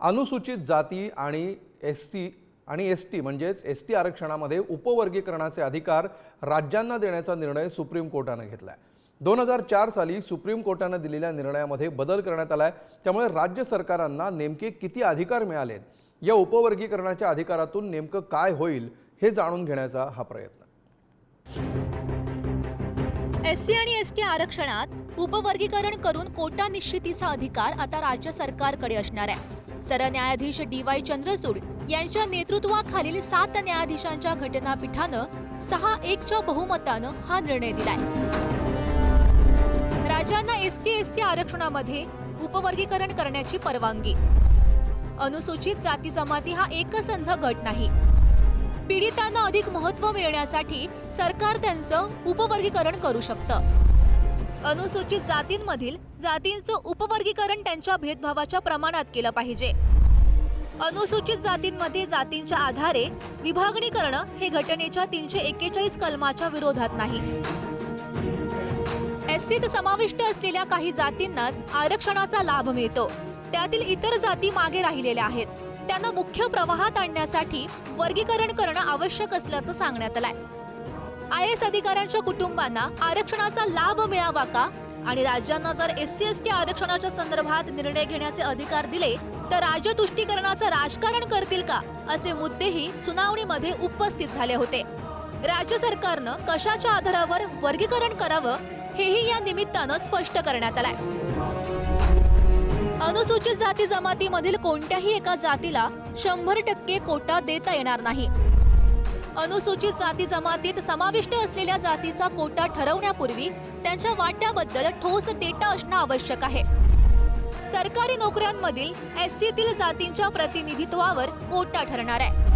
अनुसूचित जाती आणि एस टी आणि एस टी म्हणजेच एस टी आरक्षणामध्ये उपवर्गीकरणाचे अधिकार राज्यांना देण्याचा निर्णय सुप्रीम कोर्टानं घेतला आहे दोन हजार चार साली सुप्रीम कोर्टानं दिलेल्या निर्णयामध्ये बदल करण्यात आला आहे त्यामुळे राज्य सरकारांना नेमके किती अधिकार मिळालेत? या उपवर्गीकरणाच्या अधिकारातून नेमकं काय होईल हे जाणून घेण्याचा हा प्रयत्न. एस सी आणि एस टी आरक्षणात उपवर्गीकरण करून कोटा निश्चितीचा अधिकार आता राज्य सरकारकडे असणार आहे. सरन्यायाधीश डी वाय चंद्रचूड यांच्या नेतृत्वाखालील सात न्यायाधीशांच्या घटनापीठानं सहा एकच्या बहुमतानं हा निर्णय दिलाय. राज्यांना एसटी एससी आरक्षणामध्ये उपवर्गीकरण करण्याची परवानगी. अनुसूचित जाती जमाती हा एकसंध गट नाही. पीडितांना अधिक महत्त्व मिळण्यासाठी सरकार त्यांचं उपवर्गीकरण करू शकतं. अनुसूचित जातींमधील जातींचं उपवर्गीकरण त्यांच्या भेदभावाच्या प्रमाणात केलं पाहिजे. अनुसूचित जातींमध्ये जातींच्या आधारे विभागणी करणं हे घटनेच्या तीनशे एक्केचाळीस कलमाच्या विरोधात नाही. एससीत समाविष्ट असलेल्या काही जातींना आरक्षणाचा लाभ मिळतो. त्यातील इतर जाती मागे राहिलेल्या आहेत. त्यांना मुख्य प्रवाहात आणण्यासाठी वर्गीकरण करणं आवश्यक असल्याचं सांगण्यात आलंय. आय एस अधिकाऱ्यांच्या कुटुंबांना आरक्षणाचा लाभ मिळावा का? आणि राज्यांना जर एस सी एस टी आरक्षणाच्या संदर्भात निर्णय घेण्याचे अधिकार दिले तर राज्य तुष्टीकरणाचं राजकारण करतील का? असे मुद्देही सुनावणीमध्ये उपस्थित झाले होते. राज्य सरकारनं कशाच्या आधारावर वर्गीकरण करावं हेही या निमित्तानं स्पष्ट करण्यात आलंय. अनुसूचित जाती जमातीमधील कोणत्याही एका जातीला शंभर टक्के कोटा देता येणार नाही. अनुसूचित जाती जमातीत समाविष्ट असलेल्या जातीचा कोटा ठरवण्यापूर्वी त्यांच्या वाट्याबद्दल ठोस डेटा असणं आवश्यक आहे. सरकारी नोकऱ्यांमधील एस सीतील जातींच्या प्रतिनिधित्वावर कोटा ठरणार आहे.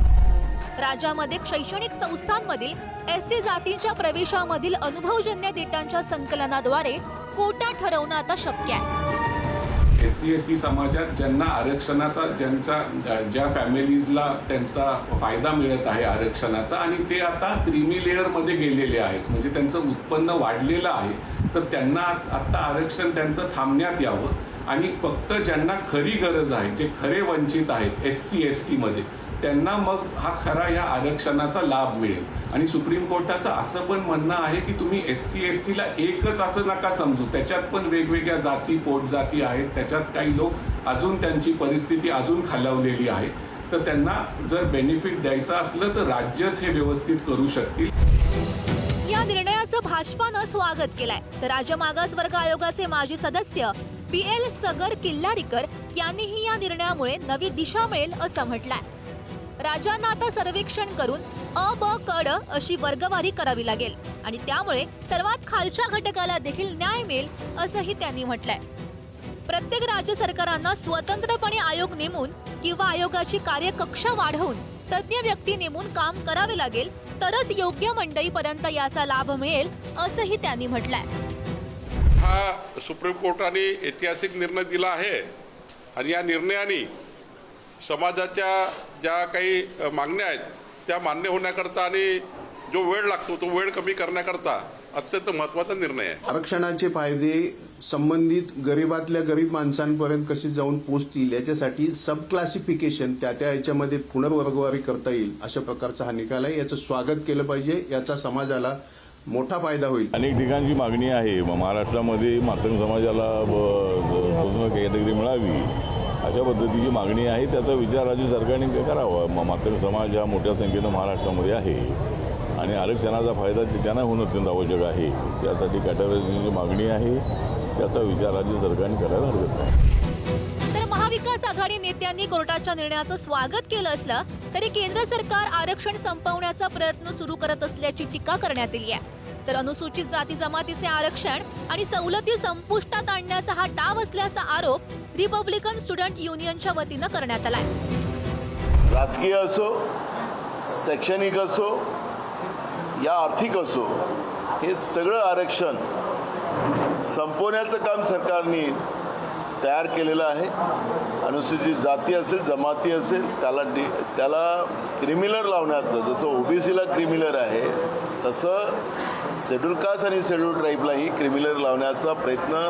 राज्यामध्ये शैक्षणिक संस्थांमधील एस सी जातींच्या प्रवेशामधील अनुभवजन्य डेटांच्या संकलनाद्वारे कोटा ठरवणं आता शक्य आहे. एस सी एस टी समाजात ज्यांना आरक्षणाचा ज्यांचा ज्या फॅमिलीजला त्यांचा फायदा मिळत आहे आरक्षणाचा आणि ते आता क्रिमी लेअरमध्ये गेलेले आहेत म्हणजे त्यांचं उत्पन्न वाढलेलं आहे तर त्यांना आत्ता आरक्षण त्यांचं थांबण्यात यावं. आणि फक्त ज्यांना खरी गरज आहे जे खरे वंचित आहेत एस सी एस टीमध्ये त्यांना मग हा खरा या आरक्षणाचा लाभ मिळेल. आणि सुप्रीम कोर्टाचं असं पण म्हणणं आहे की तुम्ही एस सी एस टीला एकच असं नका समजू. त्याच्यात पण वेगवेगळ्या जाती पोटजाती आहेत. त्याच्यात काही लोक अजून त्यांची परिस्थिती अजून खालावलेली आहे. तर त्यांना जर बेनिफिट द्यायचं असलं तर राज्यच हे व्यवस्थित करू शकतील. या निर्णयाचं भाजपानं स्वागत केलंय. तर राज्य मागास वर्ग आयोगाचे माजी सदस्य पी एल सगर किल्लारीकर यांनीही या निर्णयामुळे नवी दिशा मिळेल असं म्हटलंय. राजांना आता सर्वेक्षण करून अ ब कड अशी वर्गवारी करावी लागेल आणि त्यामुळे सर्वात खालच्या घटकाला देखील न्याय मिळेल असंही त्यांनी म्हटलंय. प्रत्येक राज्य सरकारांना स्वतंत्रपणे आयोग नेमून किंवा आयोगाची कार्यकक्षा वाढवून तज्ज्ञ व्यक्ती नेमून काम करावे लागेल तरच योग्य मंडईपर्यंत याचा लाभ मिळेल असंही त्यांनी म्हटलंय. हा सुप्रीम कोर्टाने ऐतिहासिक निर्णय दिला आहे. आणि या निर्णयाने समाजाच्या ज्या काही मागण्या आहेत त्या मान्य होण्याकरता आणि जो वेळ लागतो तो वेळ कमी करण्याकरता अत्यंत महत्त्वाचा निर्णय आहे. आरक्षणाचे फायदे संबंधित गरीबातल्या गरीब माणसांपर्यंत कसे जाऊन पोचतील याच्यासाठी सब क्लासिफिकेशन त्या त्या याच्यामध्ये पुनर्वर्गवारी करता येईल अशा प्रकारचा हा निकाल आहे. याचं स्वागत केलं पाहिजे याचा समाजाला मोठा फायदा होईल. अनेक ठिकाणची मागणी आहे. महाराष्ट्रामध्ये मातंग समाजाला कॅटेगरी मिळावी अशा पद्धतीची मागणी आहे. त्याचा विचार राज्य सरकारने करावा? म- मातंग समाज हा मोठ्या संख्येनं महाराष्ट्रामध्ये आहे. आणि आरक्षणाचा फायदा त्यांना होणं अत्यंत आवश्यक आहे. त्यासाठी कॅटेगरीची मागणी आहे. त्याचा विचार राज्य सरकारने करायला हरकत नाही. तर महाविकास आघाडी नेत्यांनी कोर्टाच्या निर्णयाचं स्वागत केलं असलं तरी केंद्र सरकार आरक्षण संपवण्याचा प्रयत्न सुरू करत असल्याची टीका करण्यात आली आहे. तर अनुसूचित जाती जमातीचे आरक्षण आणि सवलती संपुष्टात आणण्याचा हा डाव असल्याचा आरोप रिपब्लिकन स्टुडंट युनियनच्या वतीनं करण्यात आलाय. राजकीय असो शैक्षणिक असो या आर्थिक असो हे सगळं आरक्षण संपवण्याचं काम सरकारने तयार केलेलं आहे. अनुसूचित जाती असेल जमाती असेल त्याला डि त्याला क्रिमिलर लावण्याचं जसं ओबीसीला क्रिमिलर आहे तसं शेड्यूल कास्ट आणि शेड्यूल ट्राईबलाही क्रिमिनल लावण्याचा प्रयत्न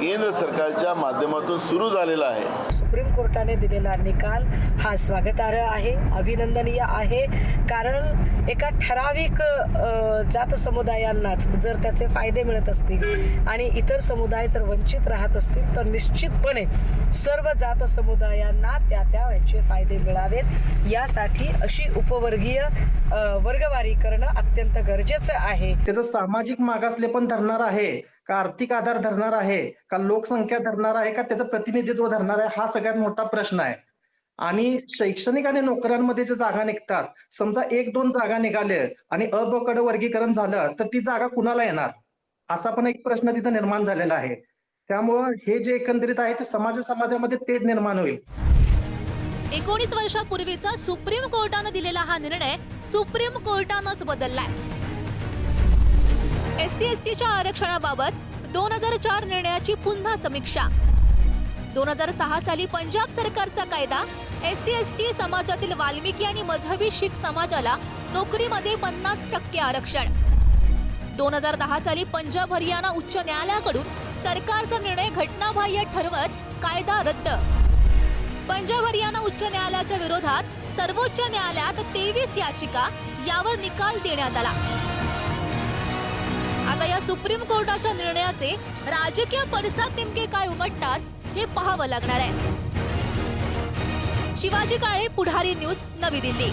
केंद्र सरकारच्या माध्यमातून सुरू झालेला आहे. सुप्रीम कोर्टाने दिलेला निकाल हा स्वागतार्ह आहे अभिनंदनीय आहे. कारण एका ठराविक जात समुदायांनाच जर त्याचे फायदे मिळत असतील आणि इतर समुदाय जर वंचित राहत असतील तर निश्चितपणे सर्व जात समुदायांना त्या त्या याचे फायदे मिळावेत. यासाठी अशी उपवर्गीय वर्गवारी करणं अत्यंत गरजेचं आहे. त्याचं सामाजिक मागासले पण धरणार आहे का आर्थिक आधार धरणार आहे का लोकसंख्या धरणार आहे का त्याचं प्रतिनिधित्व धरणार आहे हा सगळ्यात मोठा प्रश्न आहे. आणि शैक्षणिक आणि नोकऱ्यांमध्ये ज्या जागा निघतात समजा एक दोन जागा निघाले आणि अबकड वर्गीकरण झालं तर ती जागा कुणाला येणार? असा पण एक प्रश्न तिथं निर्माण झालेला आहे. त्यामुळं हे जे एकंदरीत आहे ते समाज समाजामध्ये तेढ निर्माण होईल. एकोणीस वर्षापूर्वीचा सुप्रीम कोर्टानं दिलेला हा निर्णय सुप्रीम कोर्टानंच बदललाय. एस सी एस टीच्या आरक्षणाबाबत दोन हजार चार निर्णयाची पुन्हा समीक्षा. दोन हजार सहा साली पंजाब सरकारचा कायदा एस सी एस टी समाजातील वाल्मिकी आणि मजहबी शीख समाजाला नोकरीमध्ये पन्नास टक्के आरक्षण. दोन हजार दहा साली पंजाब हरियाणा उच्च न्यायालयाकडून सरकारचा निर्णय घटनाबाह्य ठरवत कायदा रद्द. पंजाब हरियाणा उच्च न्यायालयाच्या विरोधात सर्वोच्च न्यायालयात तेवीस याचिका यावर निकाल देण्यात आला. आता या सुप्रीम कोर्टाच्या निर्णयाचे राजकीय परिसर नेमके काय उमटतात हे पाहावं लागणार आहे. शिवाजी काळे पुढारी न्यूज नवी दिल्ली.